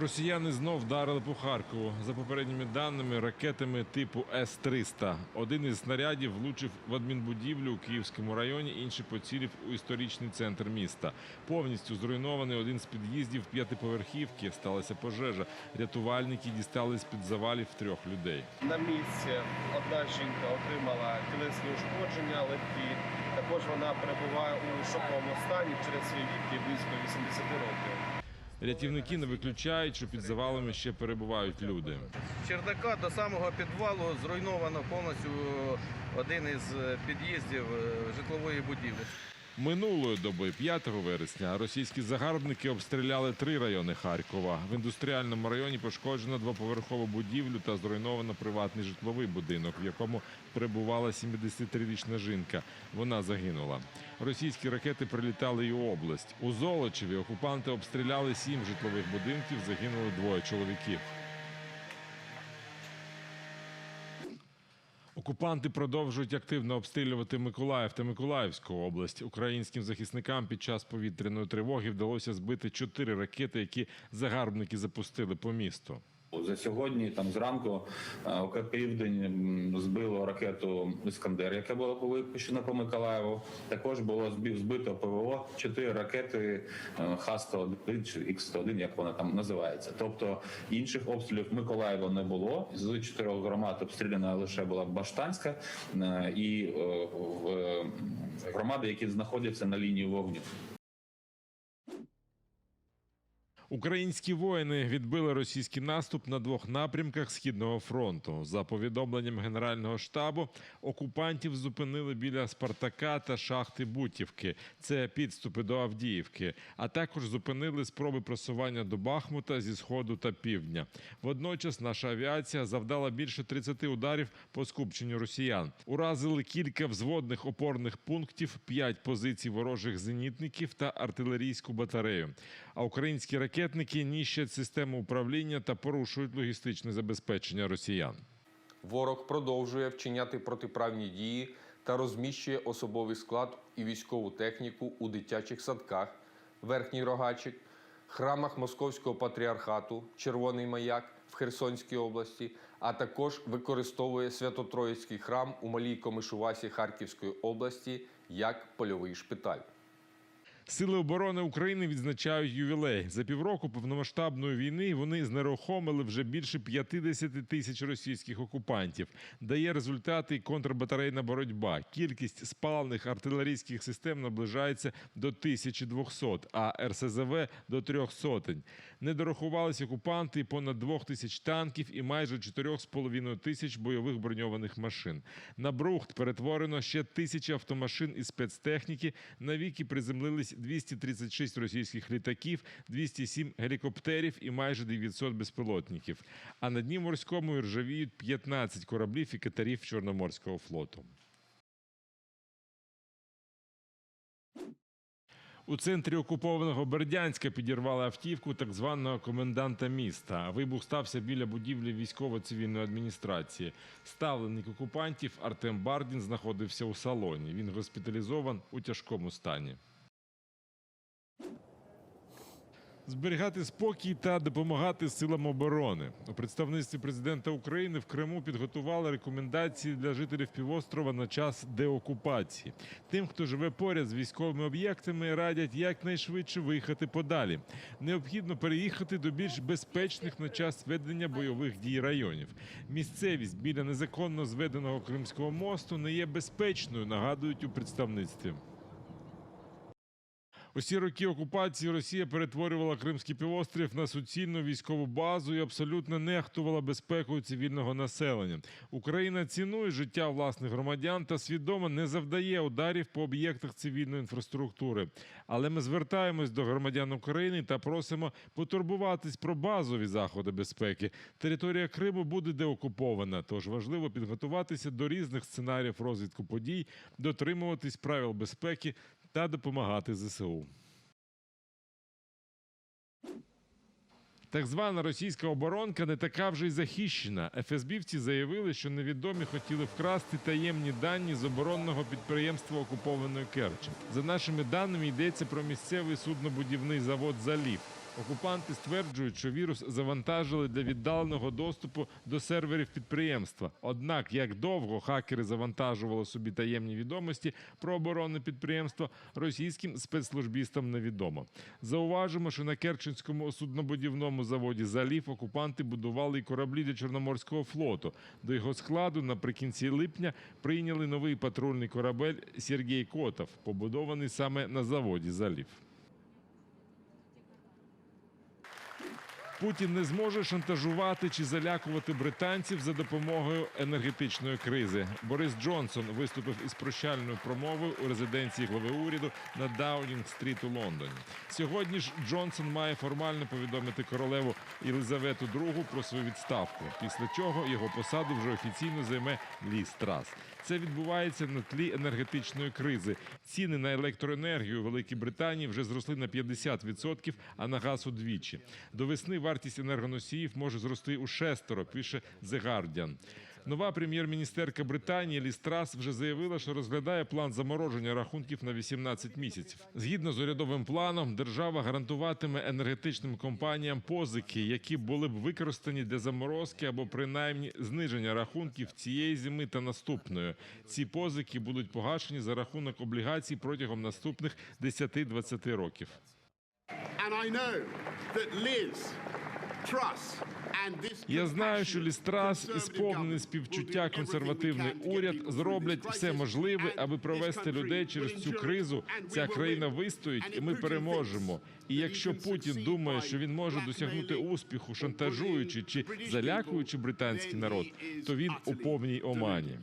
Росіяни знов вдарили по Харкову. За попередніми даними, ракетами типу С-300. Один із снарядів влучив в адмінбудівлю у Київському районі, інший поцілив у історичний центр міста. Повністю зруйнований один з під'їздів п'ятиповерхівки. Сталася пожежа. Рятувальники дістали з-під завалів трьох людей. На місці одна жінка отримала тілесні ушкодження легкі. Також вона перебуває у шоковому стані через свій вік близько 80 років. Рятівники не виключають, що під завалами ще перебувають люди. З чердака до самого підвалу зруйновано повністю один із під'їздів е, житлової будівлі. Минулої доби, 5 вересня, російські загарбники обстріляли три райони Харкова. В індустріальному районі пошкоджено двоповерхову будівлю та зруйновано приватний житловий будинок, в якому перебувала 73-річна жінка. Вона загинула. Російські ракети прилітали і у область. У Золочеві окупанти обстріляли сім житлових будинків, загинули двоє чоловіків. Окупанти продовжують активно обстрілювати Миколаїв та Миколаївську область. Українським захисникам під час повітряної тривоги вдалося збити чотири ракети, які загарбники запустили по місту. За сьогодні, там зранку, е, південь збило ракету Іскандер, яка була випущена по Миколаєву. Також було збито ПВО чотири ракети е, Х-101 чи Х-101, як вона там називається. Тобто інших обстрілів Миколаєва не було. З чотирьох громад обстріляна лише була Баштанська е, і громади, які знаходяться на лінії вогню. Українські воїни відбили російський наступ на двох напрямках східного фронту. За повідомленням Генерального штабу, окупантів зупинили біля Спартака та шахти Бутівки. Це підступи до Авдіївки. А також зупинили спроби просування до Бахмута зі сходу та півдня. Водночас наша авіація завдала більше 30 ударів по скупченню росіян. Уразили кілька взводних опорних пунктів, 5 позицій ворожих зенітників та артилерійську батарею. А українські ракетники ніщать систему управління та порушують логістичне забезпечення росіян. Ворог продовжує вчиняти протиправні дії та розміщує особовий склад і військову техніку у дитячих садках, верхній рогачик, храмах Московського патріархату, Червоний маяк в Херсонській області, а також використовує Свято-Троїцький храм у Малій Комишувасі Харківської області як польовий шпиталь. Сили оборони України відзначають ювілей. За півроку повномасштабної війни вони знерухомили вже більше 50 тисяч російських окупантів. Дає результати і контрбатарейна боротьба. Кількість спалених артилерійських систем наближається до 1200, а РСЗВ до трьох сотень. Не дорахувались окупанти понад двох тисяч танків і майже 4,5 тисяч бойових броньованих машин. На Брухт перетворено ще тисячі автомашин і спецтехніки. Навіки приземлились 236 російських літаків, 207 гелікоптерів і майже 900 безпілотників. А на дні морському ржавіють 15 кораблів і катерів Чорноморського флоту. У центрі окупованого Бердянська підірвали автівку так званого коменданта міста. Вибух стався біля будівлі військово-цивільної адміністрації. Ставленик окупантів Артем Бардін знаходився у салоні. Він госпіталізован у тяжкому стані. Зберігати спокій та допомагати силам оборони у представництві президента України в Криму підготували рекомендації для жителів півострова на час деокупації. Тим, хто живе поряд з військовими об'єктами, радять якнайшвидше виїхати подалі. Необхідно переїхати до більш безпечних на час ведення бойових дій районів. Місцевість біля незаконно зведеного Кримського мосту не є безпечною, нагадують у представництві. Усі роки окупації Росія перетворювала Кримський півострів на суцільну військову базу і абсолютно нехтувала безпекою цивільного населення. Україна цінує життя власних громадян та свідомо не завдає ударів по об'єктах цивільної інфраструктури. Але ми звертаємось до громадян України та просимо потурбуватись про базові заходи безпеки. Територія Криму буде деокупована, тож важливо підготуватися до різних сценаріїв розвитку подій, дотримуватись правил безпеки та допомагати ЗСУ. Так звана російська оборонка не така вже й захищена. ФСБівці заявили, що невідомі хотіли вкрасти таємні дані з оборонного підприємства окупованої Керчі. За нашими даними йдеться про місцевий суднобудівний завод Залів. Окупанти стверджують, що вірус завантажили для віддаленого доступу до серверів підприємства. Однак, як довго хакери завантажували собі таємні відомості про оборонне підприємство, російським спецслужбістам невідомо. Зауважимо, що на Керченському суднобудівному заводі Залів окупанти будували й кораблі для Чорноморського флоту. До його складу наприкінці липня прийняли новий патрульний корабель Сергій Котов, побудований саме на заводі Залів. Путін не зможе шантажувати чи залякувати британців за допомогою енергетичної кризи. Борис Джонсон виступив із прощальною промовою у резиденції глави уряду на Даунінг-стріт у Лондоні. Сьогодні ж Джонсон має формально повідомити королеву Єлизавету II про свою відставку. Після чого його посаду вже офіційно займе Лі Страс. Це відбувається на тлі енергетичної кризи. Ціни на електроенергію у Великій Британії вже зросли на 50%, а на газ удвічі. До весни вартість енергоносіїв може зрости у шестеро, пише The Guardian. Нова прем'єр-міністерка Британії Лі Страс вже заявила, що розглядає план замороження рахунків на 18 місяців. Згідно з урядовим планом, держава гарантуватиме енергетичним компаніям позики, які були б використані для заморозки або принаймні зниження рахунків цієї зими та наступної. Ці позики будуть погашені за рахунок облігацій протягом наступних 10-20 років. And I know that Liz Я знаю, що Лістрас і сповнений співчуття консервативний уряд зроблять все можливе, аби провести людей через цю кризу. Ця країна вистоїть, і ми переможемо. І якщо Путін думає, що він може досягнути успіху, шантажуючи чи залякуючи британський народ, то він у повній омані.